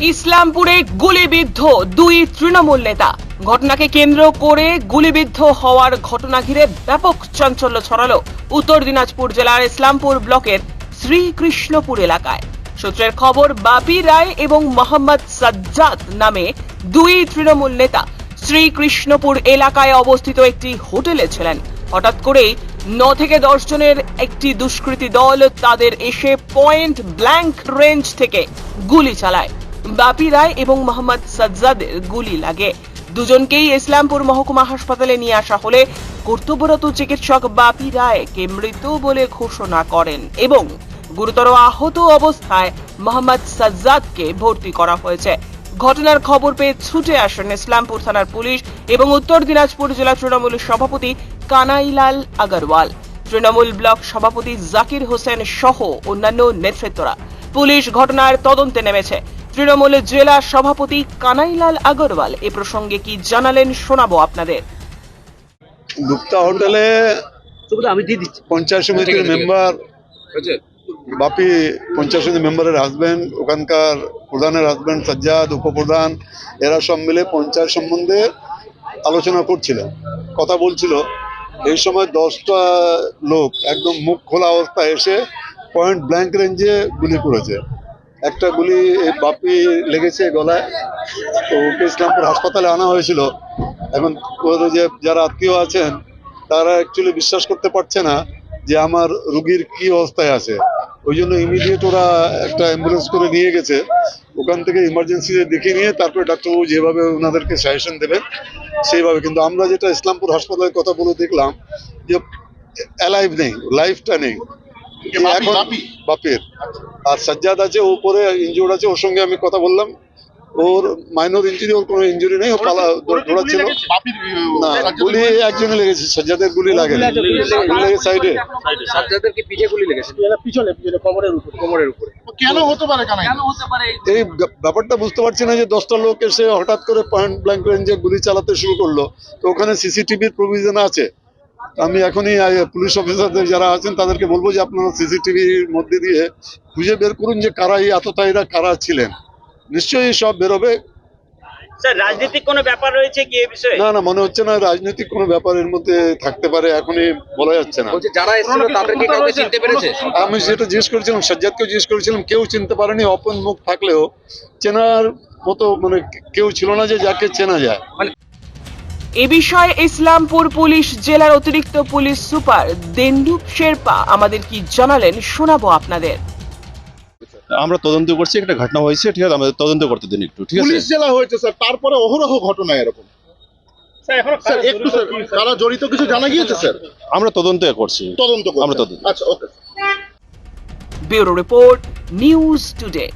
ইসলামপুরে গুলিবিদ্ধ দুই তৃণমূল নেতা। ঘটনাকে কেন্দ্র করে গুলিবিদ্ধ হওয়ার ঘটনা ঘিরে ব্যাপক চাঞ্চল্য ছড়ালো উত্তর দিনাজপুর জেলার ইসলামপুর ব্লকের শ্রীকৃষ্ণপুর এলাকায়। সূত্রের খবর, বাপি রায় এবং মোহাম্মদ সাজ্জাদ নামে দুই তৃণমূল নেতা শ্রীকৃষ্ণপুর এলাকায় অবস্থিত একটি হোটেলে ছিলেন। হঠাৎ করেই ন থেকে দশ জনের একটি দুষ্কৃতী দল তাদের এসে পয়েন্ট ব্ল্যাঙ্ক রেঞ্জ থেকে গুলি চালায়। বাপি রায় এবং মোহাম্মদ সাজ্জাদের গুলি লাগে। দুজনকেই ইসলামপুর মহকুমা হাসপাতালে নিয়ে আসা হলে কর্তব্যরত চিকিৎসক বাপি রায়কে মৃত বলে ঘোষণা করেন এবং গুরুতর আহত অবস্থায় মোহাম্মদ সাজ্জাদকে ভর্তি করা হয়েছে। ঘটনার খবর পেয়ে ছুটে আসেন ইসলামপুর থানার পুলিশ এবং উত্তর দিনাজপুর জেলা তৃণমূলের সভাপতি কানাইলাল আগরওয়াল। তৃণমূল ব্লক সভাপতি জাকির হোসেন সহ অন্যান্য নেতৃত্বরা। পুলিশ ঘটনার তদন্তে নেমেছে। তৃণমূল জেলা সভাপতি কানাইলাল আগরওয়াল এ প্রসঙ্গে কি জানালেন শোনাবো আপনাদের। গুপ্তা হোটেলে ছবিটা আমি দিয়ে দিচ্ছি। পঞ্চায়েত সমিতির মেম্বার বাপি সমিতি মেম্বারের হাজবেন্ড ওখানকার প্রধানের হাজবেন্ড সাজ্জাদ, উপপ্রধান, এরা সব মিলে পঞ্চায়েত সম্বন্ধে আলোচনা করছিলেন। কথা বলছিল, এই সময় দশটা লোক একদম মুখ খোলা অবস্থায় এসে পয়েন্ট ব্ল্যাঙ্ক রেঞ্জে গুলি করেছে। একটা গুলি বাপি লেগেছে গলায়, তো ওকে ইসলামপুর হাসপাতালে আনা হয়েছিল। এখন যে যারা আত্মীয় আছেন, তারা অ্যাকচুয়ালি বিশ্বাস করতে পারছে না যে আমার রুগীর কি অবস্থায় আছে। ওই জন্য ইমিডিয়েট ওরা একটা অ্যাম্বুলেন্স করে নিয়ে গেছে। ওখান থেকে ইমার্জেন্সিতে দেখে নিয়ে তারপরে ডাক্তারবাবু যেভাবে ওনাদেরকে সাজেশন দেবেন সেইভাবে। কিন্তু আমরা যেটা ইসলামপুর হাসপাতালের কথা বলে দেখলাম যে অ্যালাইভ নেই লাইফটা নেই। এখন বাপের। আর সাজ্জাদ আছে ও উপরে ইনজুর্ড আছে ওর সঙ্গে আমি কথা বললাম। ওর মাইনর ইঞ্জুরি ওর কোনো ইঞ্জুরি নেই ও পালা দৌড়াচ্ছিল। না গুলি একজনে লেগেছে সাজ্জাদের গুলি লাগে লেগে সাইডে। সাজ্জাদেরকে পিঠে গুলি লেগেছে। পিছনে পিছনে কোমরের উপর কোমরের উপরে। কেন হতে পারে কানাই? এই ব্যাপারটা বুঝতে পারছি না যে দশটা লোক এসে হঠাৎ করে পয়েন্ট ব্ল্যাঙ্ক রেঞ্জে গুলি চালাতে শুরু করল। তো ওখানে সিসিটিভির প্রভিজন আছে। আমি এখনই পুলিশ অফিসারদের যারা আছেন তাদেরকে বলব যে আপনারা সিসিটিভির মধ্যে দিয়ে খুঁজে বের করুন যে কারা এই আততায়ীরা কারা ছিলেন। নিশ্চয়ই সব বেরোবে। স্যার রাজনৈতিক কোনো ব্যাপার রয়েছে কি এ বিষয়ে? না না মনে হচ্ছে না রাজনৈতিক কোনো ব্যাপার এর মধ্যে থাকতে পারে এখনই বলা যাচ্ছে না। বলছে যারা এসেছিল তাদেরকে কাউকে চিনতে পেরেছে? আমি যেটা জিজ্ঞেস করেছিলাম সাজ্জাদকেও জিজ্ঞেস করেছিলাম কেউ চিনতে পারেনি অপন মুখ থাকলেও চেনার মতো মানে কেউ ছিল না যে যাকে চেনা যায়। এ বিষয়ে ইসলামপুর পুলিশ জেলার অতিরিক্ত পুলিশ সুপার দেন্দুপ শেরপা আমাদের কি জানালেন শোনাবো আপনাদের। আমরা তদন্ত করছি একটা ঘটনা হয়েছে ঠিক আছে আমাদের তদন্ত করতে দিন একটু ঠিক আছে? পুলিশ জেলা হয়েছে স্যার তারপরে অহরহ ঘটনা এরকম। স্যার একটু স্যার তারা জড়িত কিছু জানা গিয়েছে স্যার? আমরা তদন্ত করছি। তদন্ত। আমরা তদন্ত। আচ্ছা okay. Bureau report news today.